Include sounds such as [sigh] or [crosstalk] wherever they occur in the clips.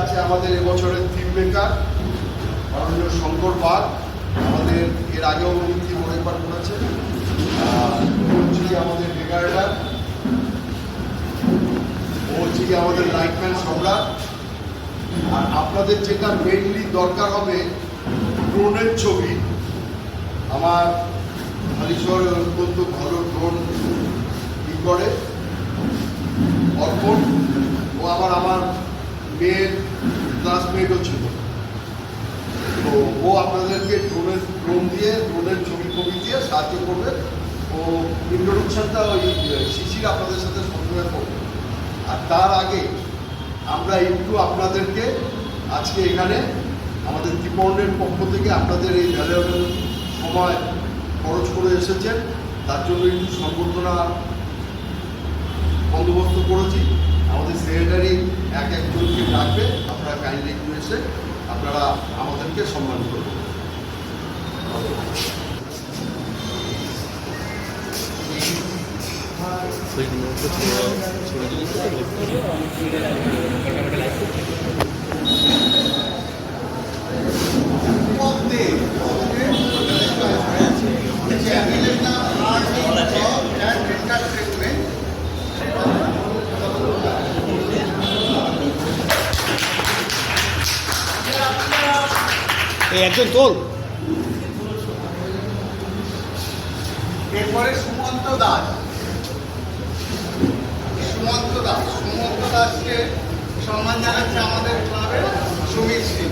আছে আমাদের এবছরের থিম মেকার মাননীয় শঙ্কর বাগ আমাদের এর আগেও উনি থিম অনেকবার করেছেন। আমাদের মেকারটা ও হচ্ছে আমাদের লাইটম্যান সম্রাট। আর আপনাদের যেটা মেনলি দরকার হবে ড্রোনের ছবি। আমার হালিশহরে অত্যন্ত ভালো ড্রোন ই করে। অর্পণ ও আবার আমার মেয়ের ক্লাসমেটও ছিল। তো ও আপনাদেরকে ড্রোনের ড্রোন দিয়ে ড্রোনের ছবি ছবি দিয়ে সাহায্য করবে। ও ইন্ট্রোডাকশনটা ওই শিশির আপনাদের সাথে সবসময় করবে। আর তার আগে আমরা একটু আপনাদেরকে আজকে এখানে আমাদের ত্রিপর্ণের পক্ষ থেকে আপনাদের এই ভ্যালুয়েবল সময় খরচ করে এসেছেন। তার জন্য একটু সম্বর্ধনা বন্দোবস্ত করেছি। আমাদের সেক্রেটারি এক একজনকে ডাকবে আপনারা কাইন্ডলি একটু এসে আপনারা আমাদেরকে সম্মান করবেন একজন তোর এরপরে সুমন্ত দাস। সুমন্ত দাস। সুমন্ত দাসকে সম্মান জানাচ্ছে আমাদের ক্লাবের সুমিত সিং।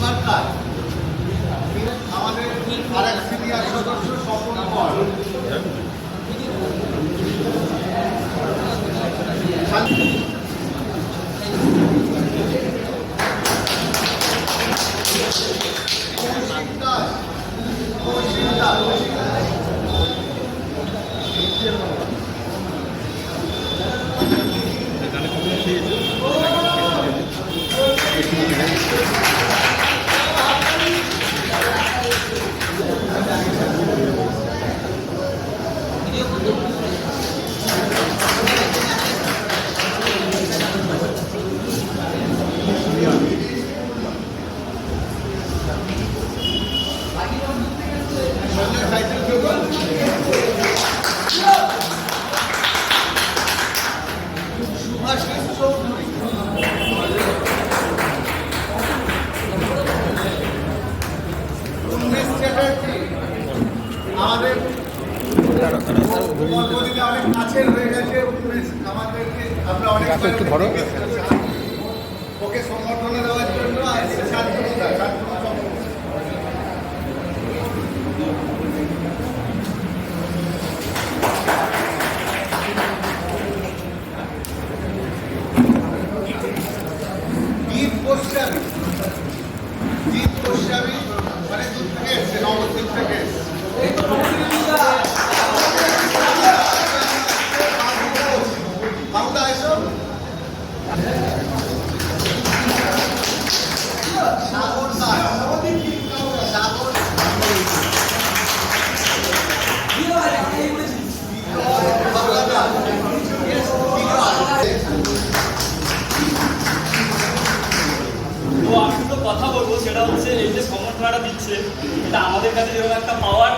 সরকার ঘোষণাটা দিচ্ছে এটা আমাদের কাছে যেরকম একটা পাওয়ার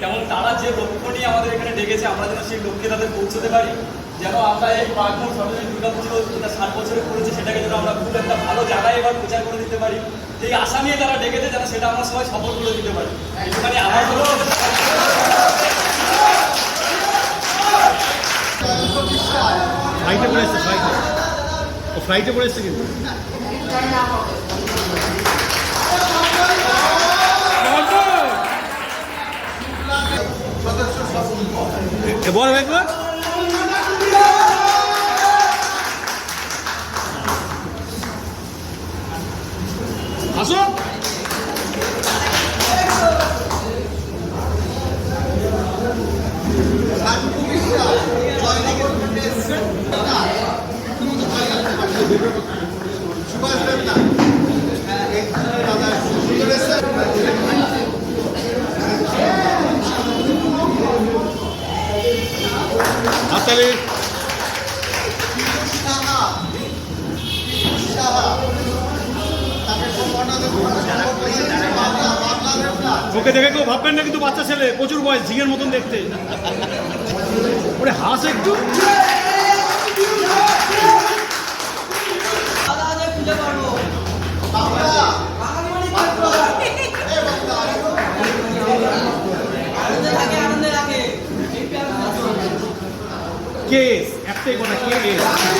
তেমন তারা যে লক্ষ্য নিয়ে আমাদের এখানে ডেকেছে আমরা যেন সেই লক্ষ্যে তাদের পৌঁছতে পারি। যেন আমরা এই প্রাগমোট সরস্বতী দুর্গা পুজো যেটা ষাট বছরে করেছি সেটাকে যেন আমরা খুব একটা ভালো জায়গায় এবার প্রচার করে দিতে পারি। যেই আশা নিয়ে তারা ডেকেছে যেন সেটা আমরা সবাই সফল করে দিতে পারি। একটুখানি আমার হলো ফ্লাইটে পড়ে এসছে ফ্লাইটে ও ফ্লাইটে পড়ে এসছে কিন্তু? বল একবার আসো শান্তু বিশ্বাস জয়নগর থেকে এসেছেন সুভাষ দেবনাথ এই দাদা সুন্দর এসেছেন হাততালি সাহা সাহা তাকে সম্মাননা দেবো বাংলা বাংলা ওকে দেখে কেউ ভাববেন না কিন্তু বাচ্চা ছেলে প্রচুর বয়স ঝিঙের মতন দেখতে। ওরে হাস একটু। বাংলা কেস একটাই কথা কেস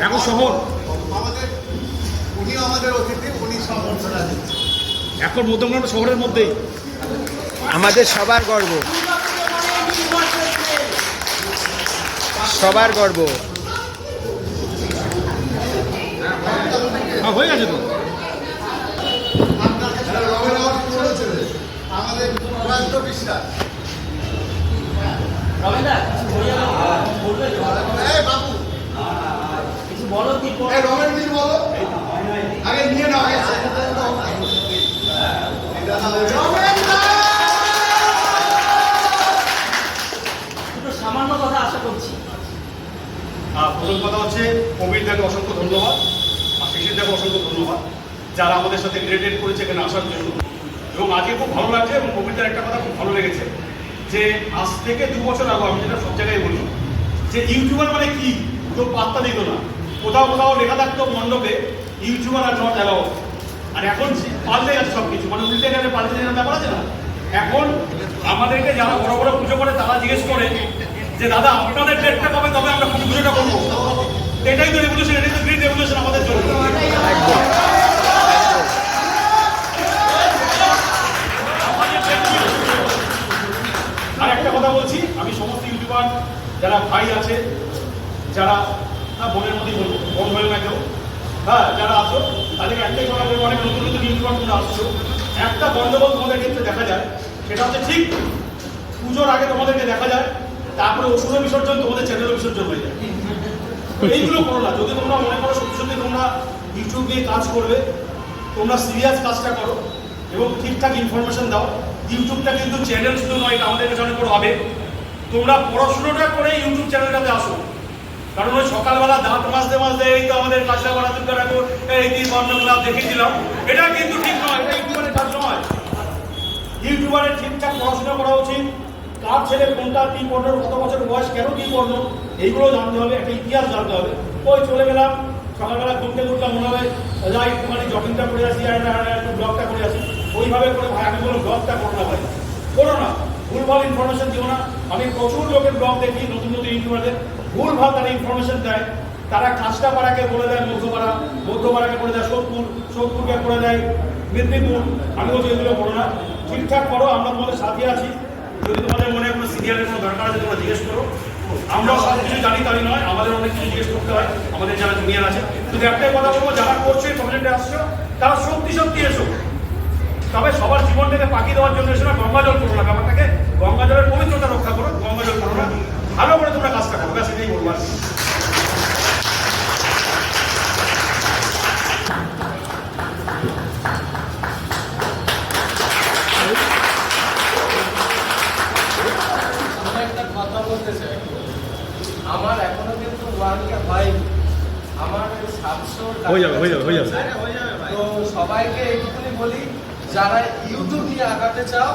এখন শহর? আমাদের উনি আমাদের অতিথি উনি সম্বর্ধনা দিচ্ছেন এখন মধ্যমগ্রাম শহরের মধ্যেই। আমাদের সবার গর্ব। সবার গর্ব। হ্যাঁ, হয়ে গেছে তো। আমাদের বিশ্বাস বলো কি রবের কিছু বলো। আগে নিয়ে নাও দুটো সামান্য কথা আশা করছি। আর প্রথম কথা হচ্ছে কবির দাকে অসংখ্য ধন্যবাদ আর শিশির দাকে অসংখ্য ধন্যবাদ যারা আমাদের সাথে রিলেটেড করেছে এখানে আসার জন্য। এবং আজকে খুব ভালো লাগছে এবং কবিতার একটা কথা খুব ভালো লেগেছে যে আজ থেকে দু বছর আগে আমি যেটা সব জায়গায় বলি যে ইউটিউবার মানে কি? কেউ পাত্তা দিত না। কোথাও কোথাও লেখা থাকতো মণ্ডপে, ইউটিউবার আর নট অ্যালাউড আর এখন পাল্টে গেছে সব কিছু মানে উল্টে গেলে পাল্টে গেলে ব্যাপার আছে না? এখন আমাদেরকে যারা বড় বড় পুজো করে, তারা জিজ্ঞেস করে যে, দাদা, আপনাদের ডেটটা কবে? তবে আমরা পুজো পুজোটা করব। এটাই তো রেভলিউশন এটাই তো গ্রিন রেভলিউশন আমাদের জন্য। আর একটা কথা বলছি, আমি সমস্ত ইউটিউবার, যারা ভাই আছে, যারা হ্যাঁ বোনের মধ্যেই বলব বোন হয়ে কেউ। হ্যাঁ যারা আছো, তাদেরকে একটাই কথা বলব অনেক নতুন নতুন ইউটিউবার তোমরা আসছো। একটা গন্ডগোল তোমাদের ক্ষেত্রে দেখা যায়, সেটা হচ্ছে ঠিক পুজোর আগে তোমাদেরকে দেখা যায়, তারপরে ওষুধ বিসর্জন তোমাদের চ্যানেলও বিসর্জন হয়ে যায়। এইগুলো করো না, যদি তোমরা মনে করো সত্যি সত্যি তোমরা ইউটিউব নিয়ে কাজ করবে, তোমরা সিরিয়াস কাজটা করো, এবং ঠিকঠাক ইনফরমেশন দাও ইউটিউবটা কিন্তু চ্যানেল শুধু নয় আমাদের কাছে অনেক বড় হবে। তোমরা পড়াশোনাটা করে ইউটিউব চ্যানেলটাতে আসো। কারণ ওই সকালবেলা দাঁত মাজতে মাজতে এই তো আমাদের কাজটা করা দুর্গা ঠাকুর এই তিন বর্ণগুলা দেখে দিলাম এটা কিন্তু ঠিক নয়, এটা ইউটিউবের কাজ নয় ইউটিউবারের ঠিকঠাক পড়াশোনা করা উচিত। কার ছেলে কোনটা কি পড়ল কত বছর বয়স, কেন কি পড়ল এইগুলো জানতে হবে, একটা ইতিহাস জানতে হবে। ওই চলে গেলাম, সকালবেলা ঘুরতে ঘুরলাম মনে হবে যাই, একটুখানি জগিংটা করে আসি, আর ব্লগটা করে আসি। ওইভাবে করে ভাই, আমি বললাম ব্লগটা করো না ভাই করো না। ভুলভাল ইনফরমেশন দিও না। আমি প্রচুর লোকের ব্লগ দেখি, নতুন নতুন ইউটিউবারদের ভুলভাল তারা ইনফরমেশন দেয়। তারা কাঁচটা পাড়াকে বলে দেয়, মধ্যপাড়া। মধ্যপাড়াকে বলে দেয় সোদপুর, সোদপুরকে করে দেয় মেদিনীপুর। আমি বলছি এগুলো করো না। ঠিকঠাক করো, আমরা তোমাদের সাথে আছি। যদি তোমাদের মনে কোনো সিরিয়ালের কোনো দরকার আছে, তোমরা জিজ্ঞেস করো। আমরাও সব কিছু জানি তাই নয়। আমাদের অনেক কিছু জিজ্ঞেস করতে হয়। আমাদের যারা জুনিয়র আছে। শুধু একটাই কথা বলব, যারা করছে প্রজেক্টে আসছো, তারা সত্যি সত্যি এসো। তবে সবার জীবনটাকে পাখি দেওয়ার জন্য এসো না গঙ্গা জল করো না ব্যাপারটাকে গঙ্গা জলের পবিত্রতা রক্ষা করো গঙ্গা জল করো না। ভালো করে তোমরা কাজটা করো ব্যাস এটাই বলব আর একটা কথা বলতে চাই। আমার এখনও কিন্তু হয়নি। আমার সাতশো হয়ে যাবে হয়ে যাবে হয়ে যাবে। তো সবাইকে এইটুকুনি বলি যারা ইউটিউব নিয়ে আগাতে চাও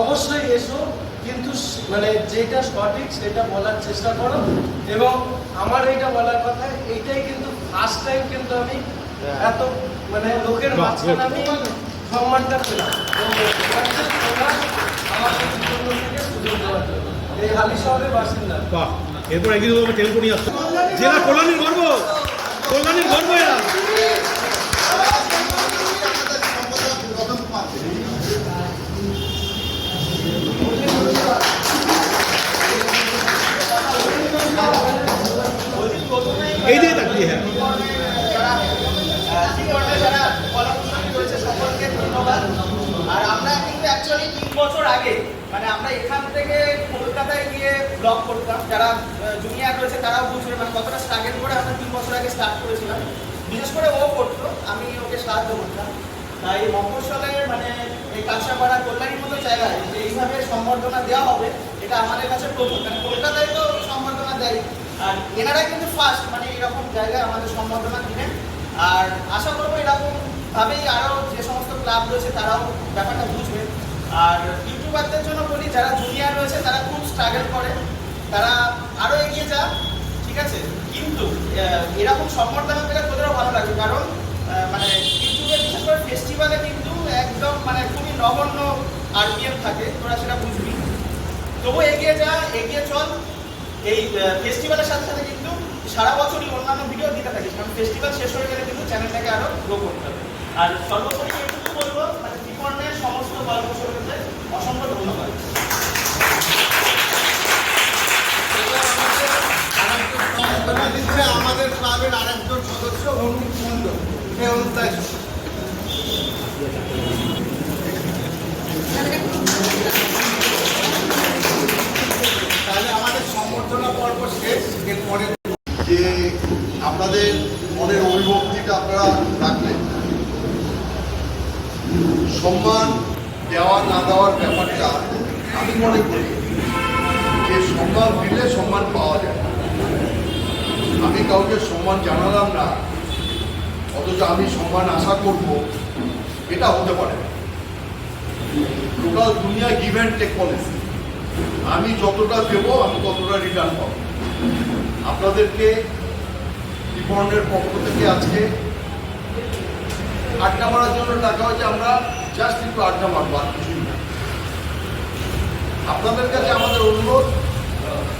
অবশ্যই এসো কিন্তু মানে যেটা সঠিক সেটা বলার চেষ্টা করো। এবং আমার এইটা বলার কথা এইটাই কিন্তু ফার্স্ট টাইম কিন্তু আমি এত মানে লোকের মাঝখানে আমি সম্মানটা পেলাম। আমাকে সুযোগ দেওয়ার জন্য। এই হালি শহরের বাসিন্দা। এরপর একদিন তোমাকে টেলিফোন নিয়ে আসতো। জেলা কল্যাণীর গর্ব। কল্যাণীর গর্ব এরা। দিয়ে হ্যাঁ। আগে মানে মানে স্টার্ট করেছিলাম। বিশেষ করে ও করতো, আমি ওকে করতাম। মানে এই কাঁচাপাড়া কল্যাণীর মতো যে এইভাবে সম্বর্ধনা দেওয়া হবে, এটা আমাদের কাছে প্রথম। মানে কলকাতায় তো সম্বর্ধনা দেয় আর এনারা কিন্তু ফার্স্ট মানে এরকম জায়গায় আমাদের সম্বর্ধনা দিলেন। আর আশা করব এরকম ভাবেই আরও যে সমস্ত ক্লাব রয়েছে তারাও ব্যাপারটা বুঝবে। আর ইউটিউবারদের জন্য বলি, যারা জুনিয়র রয়েছে, তারা খুব স্ট্রাগল করে। তারা আরও এগিয়ে যাক, ঠিক আছে? কিন্তু এরকম সম্বর্ধনা পেলে তোদেরও ভালো লাগবে। কারণ মানে ইউটিউবে বিশেষ করে ফেস্টিভ্যালে কিন্তু একদম মানে খুবই নগণ্য আরপিএম থাকে। তোরা সেটা বুঝবি। তবু এগিয়ে যা, এগিয়ে চল। এই ফেস্টিভ্যালের সাথে সাথে কিন্তু সারা বছরই অন্যান্য ভিডিও দিতে থাকিস কারণ ফেস্টিভ্যাল শেষ হয়ে গেলে কিন্তু চ্যানেলটাকে আরও গ্রো করতে হবে। আর সর্বোপরি এটুকু বলব মানে ত্রিকর্ণের সমস্ত গল্প সরকারদের অসংখ্য ধন্যবাদ। আমাদের ক্লাবের আরেকজন সদস্য অনুপ মণ্ডল সে তাহলে আমাদের সম্বর্ধনা পর্ব শেষ এরপরে যে আপনাদের মনের অভিভক্তিটা আপনারা রাখলেন সম্মান দেওয়া না দেওয়ার ব্যাপারটা আমি মনে করি, যে সম্মান দিলে সম্মান পাওয়া যায়। আমি কাউকে সম্মান জানালাম না, অথচ আমি সম্মান আশা করব, এটা হতে পারে। টোটাল দুনিয়া গিভ অ্যান্ড টেক পলিসি আমি যতটা দেবো, আমি ততটা রিটার্ন পাবো। আপনাদেরকে ত্রিপর্ণের পক্ষ থেকে আজকে আড্ডা মারার জন্য টাকা হচ্ছে আমরা জাস্ট একটু আড্ডা মারবো, আর কিছুই না। আপনাদের কাছে আমাদের অনুরোধ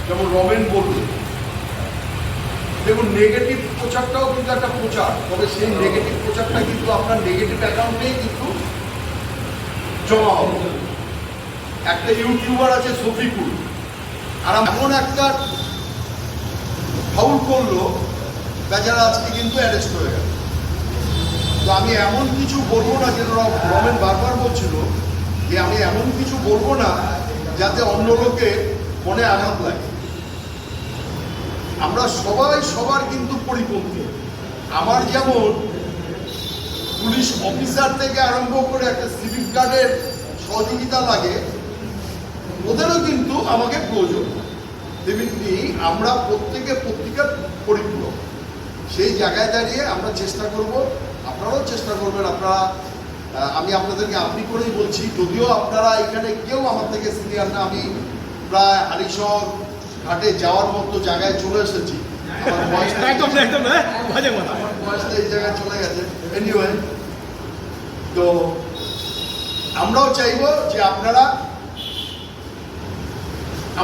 যেমন রমেন বলুন, দেখুন নেগেটিভ প্রচারটাও কিন্তু একটা প্রচার, তবে সেই নেগেটিভ প্রচারটা কিন্তু আপনার নেগেটিভ অ্যাকাউন্টেই কিন্তু জমা হবে। একটা ইউটিউবার আছে শফিকুল, আর এমন একটা ফাউল করল, বেচারা আজকে কিন্তু অ্যারেস্ট হয়ে গেল। তো আমি এমন কিছু বলব না যেটা রমেন বারবার বলছিল যে আমি এমন কিছু বলব না যাতে অন্য লোকের মনে আঘাত লাগে। আমরা সবাই সবার কিন্তু পরিপন্থী। আমার যেমন পুলিশ অফিসার থেকে আরম্ভ করে একটা সিভিক গার্ডের সহযোগিতা লাগে, ওদেরও কিন্তু আমাকে প্রয়োজন। তেমনি আমরা প্রত্যেকে প্রত্যেকের পরিপূরক। সেই জায়গায় দাঁড়িয়ে আমরা চেষ্টা করব আপনারাও চেষ্টা করবেন আপনারা আমি আপনাদেরকে আপনি করেই বলছি যদিও আপনারা এখানে কেউ আমার থেকে সিনিয়র না আমি প্রায় হারিশহর ঘাটে যাওয়ার মতো জায়গায় চলে এসেছি। বয়সটা [laughs] এই জায়গায় চলে গেছে। এনিওয়ে তো আমরাও চাইব যে আপনারা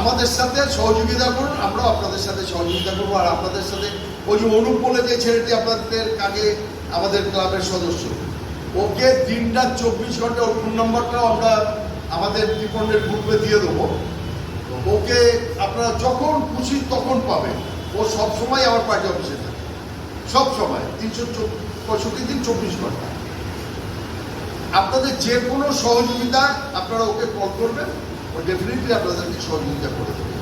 আমাদের সাথে সহযোগিতা করুন আমরাও আপনাদের সাথে সহযোগিতা করব আর আপনাদের সাথে ওই যে অনুপ বলে যে ছেলেটি আপনাদের কাছে আমাদের ক্লাবের সদস্য। ওকে দিনটা চব্বিশ ঘণ্টা ওর ফোন নম্বরটাও আমরা আমাদের ত্রিপর্ণের গ্রুপে দিয়ে দেবো। ওকে আপনারা যখন খুশি তখন পাবেন। ও সবসময় আমার পার্টি অফিসে থাকে। সব সময় তিনশো পঁয়ষট্টি দিন চব্বিশ ঘণ্টা। আপনাদের যে কোনো সহযোগিতা আপনারা ওকে কল করবেন। ও ডেফিনেটলি আপনাদেরকে সহযোগিতা করে দেবে।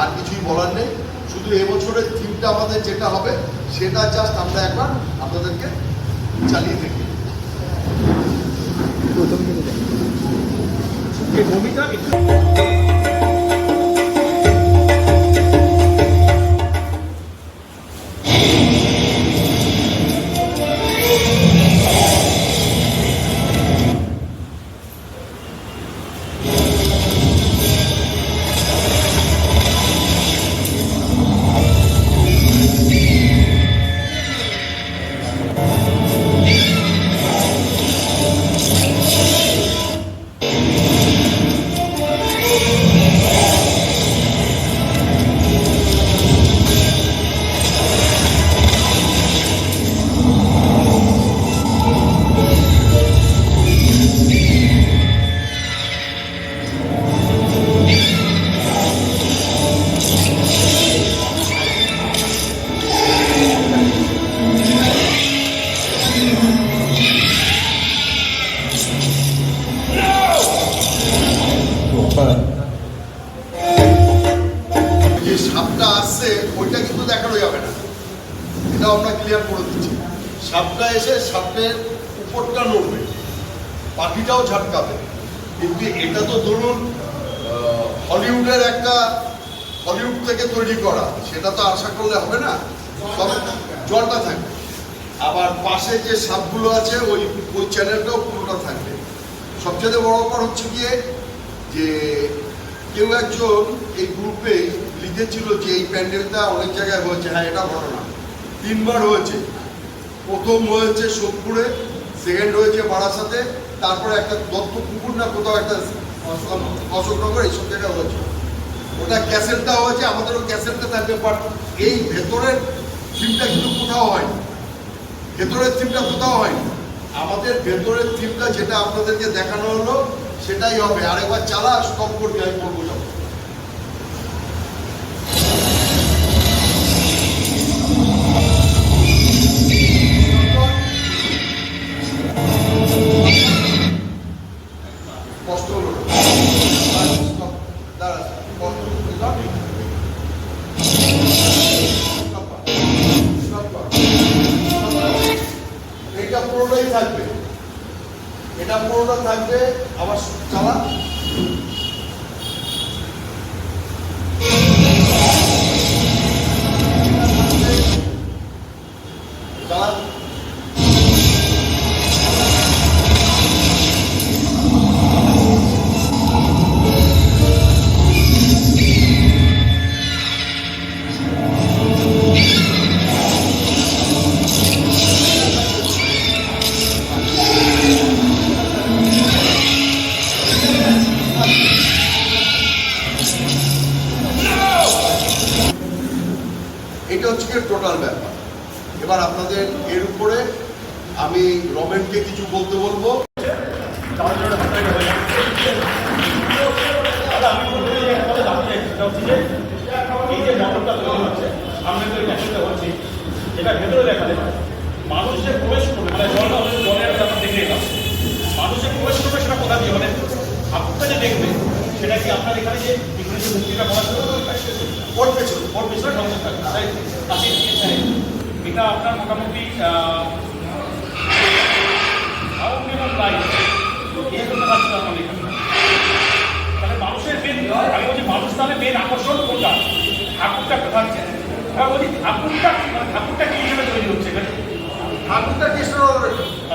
আর কিছুই বলার নেই। শুধু এবছরের থিমটা আমাদের যেটা হবে, সেটা জাস্ট আমরা একবার আপনাদেরকে চালিয়ে দেখি। এই ভূমিকা এসে উপরটা নড়বে। পাখিটাও ঝাটকাবে কিন্তু এটা তো ধরুন হলিউডের একটা হলিউড থেকে তৈরি করা, সেটা তো আশা করলে হবে না। জলটা থাকবে। আবার পাশে যে সাপগুলো আছে, ওই ওই চ্যানেলটাও পুরোটা থাকবে। সবচেয়ে বড় ব্যাপার হচ্ছে গিয়ে যে কেউ একজন এই গ্রুপে লিখেছিল যে এই প্যান্ডেলটা অনেক জায়গায় হয়েছে। হ্যাঁ এটা ঘটনা। তিনবার হয়েছে। প্রথম হয়েছে সোদপুরে সেকেন্ড হয়েছে বারাসাতে, তারপরে একটা দত্ত পুকুর না কোথাও একটা অশোকনগর এইসব জায়গায় হয়েছে। ওটা ক্যাসেটটা হয়েছে, আমাদেরও ক্যাসেটটা থাকবে বাট এই ভেতরের থিমটা কিন্তু কোথাও হয়নি। ভেতরের থিমটা কোথাও হয়নি। আমাদের ভেতরের থিমটা যেটা আপনাদেরকে দেখানো হলো, সেটাই হবে। আরেকবার চালা স্টপ করবি আমি বলব। এটা ভেতরে দেখা যায়। মানুষ যে প্রবেশ করবে মানে জলটা জলের ব্যাপার দেখে এলাম, মানুষ যে প্রবেশ করবে সেটা কোথা দিয়ে মানে ঠাকুরটা যে দেখবে, সেটা কি আপনার এখানে যে এখানে যে মূর্তিটা করা ওর পেছনে, ওর পিছনে ঠাকুর থাকবে তাই কাছে এটা আপনার মোটামুটি মানুষের মেন আমি বলছি মানুষ তাহলে মেন আকর্ষণ কোনটা? ঠাকুরটা বলছি ঠাকুরটা ঠাকুরটা কি হিসেবে তৈরি হচ্ছে? ঠাকুরটা কৃষ্ণ